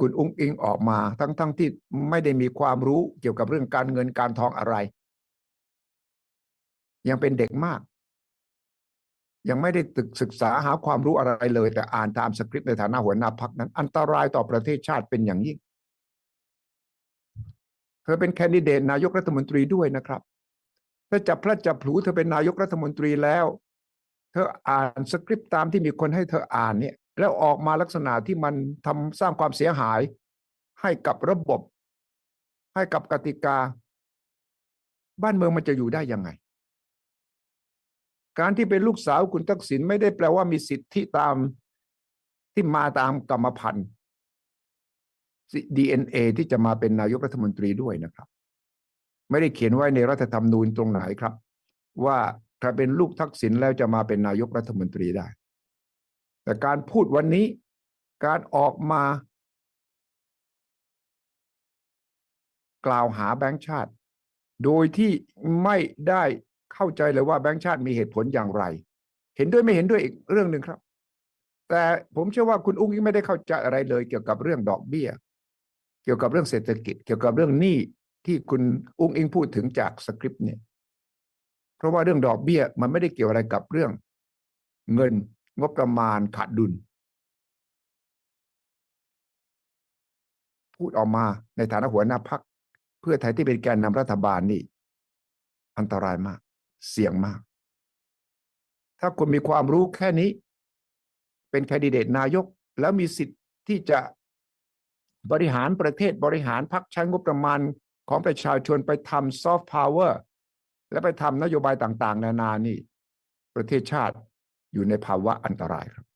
คุณอุ้งอิงออกมา ทั้งๆทที่ไม่ได้มีความรู้เกี่ยวกับเรื่องการเงินการทองอะไร ยังเป็นเด็กมาก ยังไม่ได้ตึกศึกษาหาความรู้อะไรเลย แต่อ่านตามสคริปต์ในฐานะหัวหน้าพักนั้น อันตรายต่อประเทศชาติเป็นอย่างยิ่งเธอเป็นแคนดิเดตนายกรัฐมนตรีด้วยนะครับถ้าจับพลัดจับผูเธอเป็นนายกรัฐมนตรีแล้ว เธออ่านสคริปต์ตามที่มีคนให้เธออ่านเนี่ย แล้วออกมาลักษณะที่มันทำสร้างความเสียหาย ให้กับระบบ ให้กับกติกา บ้านเมืองมันจะอยู่ได้ยังไง การที่เป็นลูกสาวคุณทักษิณไม่ได้แปลว่ามีสิทธิตามที่มาตามกรรมพันธุ์ DNA ที่จะมาเป็นนายกรัฐมนตรีด้วยนะครับ ไม่ได้เขียนไว้ในรัฐธรรมนูญตรงไหนครับ ว่าถ้าเป็นลูกทักษิณแล้วจะมาเป็นนายกรัฐมนตรีได้ แต่การพูดวันนี้การออกมากล่าวหาแบงค์ชาติ โดยที่ไม่ได้เข้าใจเลยว่าแบงค์ชาติมีเหตุผลอย่างไร เห็นด้วยไม่เห็นด้วยอีกเรื่องหนึ่งครับ แต่ผมเชื่อว่าคุณอุ้งอิงไม่ได้เข้าใจอะไรเลย เกี่ยวกับเรื่องดอกเบี้ย เกี่ยวกับเรื่องเศรษฐกิจ เกี่ยวกับเรื่องหนี้ที่คุณอุ้งอิงพูดถึงจากสคริปต์เนี่ย เพราะว่าเรื่องดอกเบี้ยมันไม่ได้เกี่ยวอะไรกับเรื่องเงิน งบประมาณขาดดุล พูดออกมาในฐานะหัวหน้าพักเพื่อไทยที่เป็นแกนนำรัฐบาลนี่ อันตรายมาก เสี่ยงมาก ถ้าคุณมีความรู้แค่นี้ เป็นแคนดิเดตนายก แล้วมีสิทธิ์ที่จะบริหารประเทศบริหารพักใช้งบประมาณของประชาชนไปทำซอฟต์พาวเวอร์และไปทำนโยบายต่าง ๆ นานานี่ ประเทศชาติ อยู่ในภาวะอันตรายครับ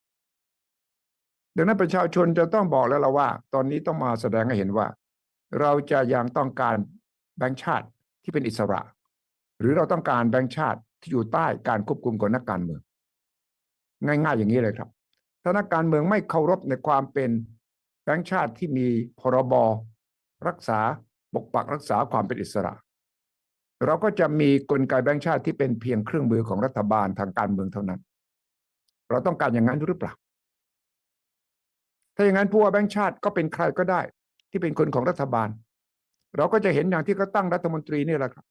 ดังนั้นประชาชนจะต้องบอกแล้วละว่า ตอนนี้ต้องมาแสดงให้เห็นว่า เราจะยังต้องการแบงค์ชาติที่เป็นอิสระ หรือเราต้องการแบงค์ชาติที่อยู่ใต้การควบคุมของนักการเมือง ง่าย ๆ อย่างนี้เลยครับ ถ้านักการเมืองไม่เคารพในความเป็นแบงค์ชาติที่มีพรบรักษาปกปักรักษาความเป็นอิสระ เราก็จะมีกลไกแบงค์ชาติที่เป็นเพียงเครื่องมือของรัฐบาลทางการเมืองเท่านั้น เราต้องการอย่างนั้นหรือเปล่า ถ้าอย่างนั้นผู้ว่าแบงค์ชาติก็เป็นใครก็ได้ ที่เป็นคนของรัฐบาล เราก็จะเห็นอย่างที่เขาตั้งรัฐมนตรีนี่แหละครับ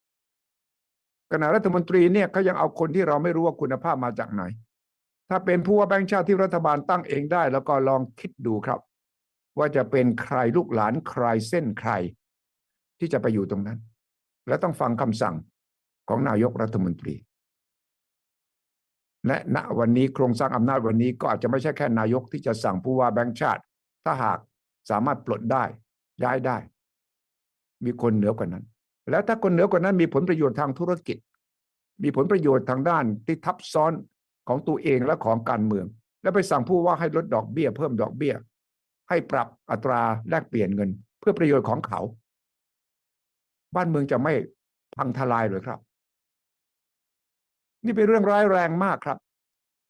ขณะรัฐมนตรีเนี่ยเขายังเอาคนที่เราไม่รู้ว่าคุณภาพมาจากไหน ถ้าเป็นผู้ว่าแบงค์ชาติที่รัฐบาลตั้งเองได้ แล้วก็ลองคิดดูครับ ว่าจะเป็นใครลูกหลานใครเส้นใคร ที่จะไปอยู่ตรงนั้น และต้องฟังคำสั่งของนายกรัฐมนตรี และณวันนี้โครงสร้างอำนาจวันนี้ก็อาจจะไม่ใช่แค่นายกที่จะสั่งผู้ว่าแบงค์ชาติ ถ้าหากสามารถปลดได้ย้ายได้ มีคนเหนือกว่านั้น แล้วถ้าคนเหนือกว่านั้นมีผลประโยชน์ทางธุรกิจ มีผลประโยชน์ทางด้านที่ทับซ้อนของตัวเองและของการเมือง แล้วไปสั่งผู้ว่าให้ลดดอกเบี้ย เพิ่มดอกเบี้ย ให้ปรับอัตราแลกเปลี่ยนเงิน เพื่อประโยชน์ของเขา บ้านเมืองจะไม่พังทลายเลยครับ นี่เป็นเรื่องร้ายแรงมากครับ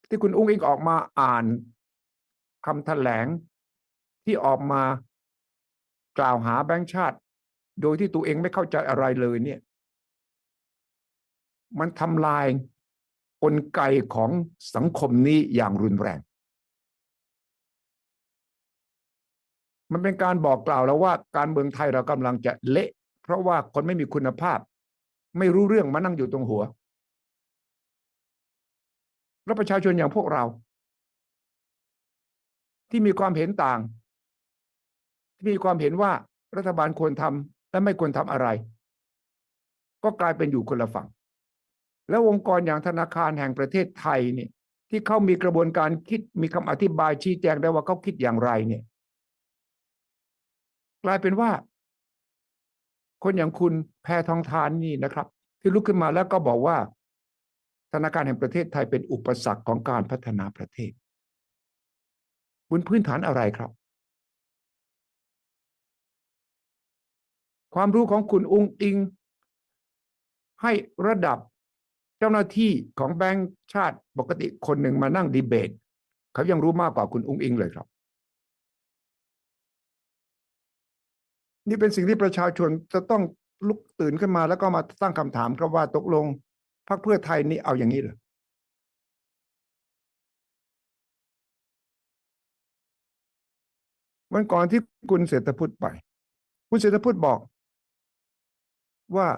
ที่คุณอุ้งอิงออกมาอ่านคำแถลงที่ออกมากล่าวหาแบงค์ชาติ โดยที่ตัวเองไม่เข้าใจอะไรเลยเนี่ย มันทำลายกลไกของสังคมนี้อย่างรุนแรง มันเป็นการบอกกล่าวแล้วว่าการเมืองไทยเรากำลังจะเละ เพราะว่าคนไม่มีคุณภาพ ไม่รู้เรื่องมานั่งอยู่ตรงหัว แล้วประชาชนอย่างพวกเรา ที่มีความเห็นต่าง ที่มีความเห็นว่ารัฐบาลควรทำและไม่ควรทำอะไร ก็กลายเป็นอยู่คนละฝั่ง แล้วองค์กรอย่างธนาคารแห่งประเทศไทยเนี่ยที่เขามีกระบวนการคิดมีคำอธิบายชี้แจงได้ว่าเขาคิดอย่างไรเนี่ย กลายเป็นว่า คนอย่างคุณแพทองทานนี่นะครับ ที่ลุกขึ้นมาแล้วก็บอกว่า ธนาคารแห่งประเทศไทยเป็นอุปสรรคของการพัฒนาประเทศบนพื้นฐานอะไรครับ ความรู้ของคุณองค์อิง ให้ระดับเจ้าหน้าที่ของแบงค์ชาติปกติคนหนึ่งมานั่งดีเบต เขายังรู้มากกว่าคุณองค์อิงเลยครับ นี่เป็นสิ่งที่ประชาชนจะต้องลุกตื่นขึ้นมาแล้วก็มาตั้งคำถามครับว่าตกลง พรรคเพื่อไทยนี่เอาอย่างนี้เหรอวันก่อนที่คุณเศรษฐพุทธไป คุณเศรษฐพุทธบอกว่า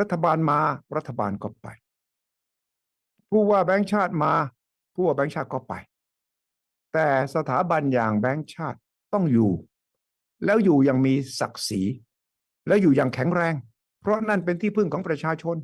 รัฐบาลมารัฐบาลก็ไป ผู้ว่าแบงค์ชาติมา ผู้ว่าแบงค์ชาติก็ไป แต่สถาบันอย่างแบงค์ชาติต้องอยู่ แล้วอยู่อยังมีศักดิ์ศรี แล้วอยู่อย่างแข็งแรง เพราะนั่นเป็นที่พึ่งของประชาชน